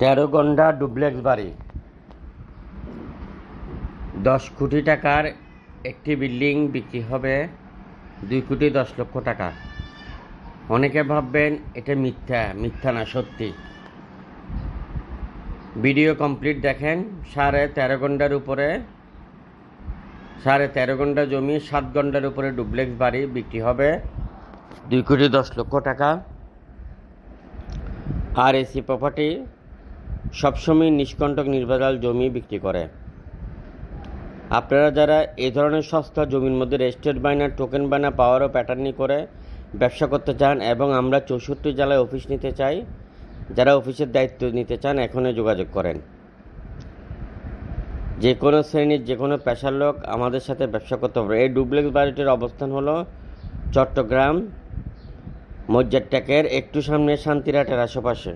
তেরো গন্ডা ডুপ্লেক্স বাড়ি। দশ কোটি টাকার একটি বিল্ডিং বিক্রি হবে দুই কোটি দশ লক্ষ টাকা। অনেকে ভাববেন এটা মিথ্যা মিথ্যা না, সত্যি। ভিডিও কমপ্লিট দেখেন, সাড়ে তেরো ঘণ্টার উপরে, সাড়ে তেরো ঘণ্টা জমি, সাত ঘণ্টার উপরে ডুপ্লেক্স বাড়ি বিক্রি হবে দুই কোটি দশ লক্ষ টাকা। আর এসি প্রপার্টি সবসময় নিষ্কণ্টক নির্ভেজাল জমি বিক্রি করে। আপনারা যারা এই ধরনের সস্তা জমির মধ্যে রেজিস্টার্ড বায়না টোকেন বায়না পাওয়ার ও প্যাটার্নি করে ব্যবসা করতে চান এবং আমরা চৌষট্টি জেলায় অফিস নিতে চাই, যারা অফিসের দায়িত্ব নিতে চান এখনই যোগাযোগ করেন। যে কোনো শ্রেণির, যে কোনো পেশার লোক আমাদের সাথে ব্যবসা করতে পারে এই ডুপ্লেক্স বাড়িটির অবস্থান হলো চট্টগ্রাম মজ্জারটাকের একটু সামনে শান্তিরাটের আশেপাশে।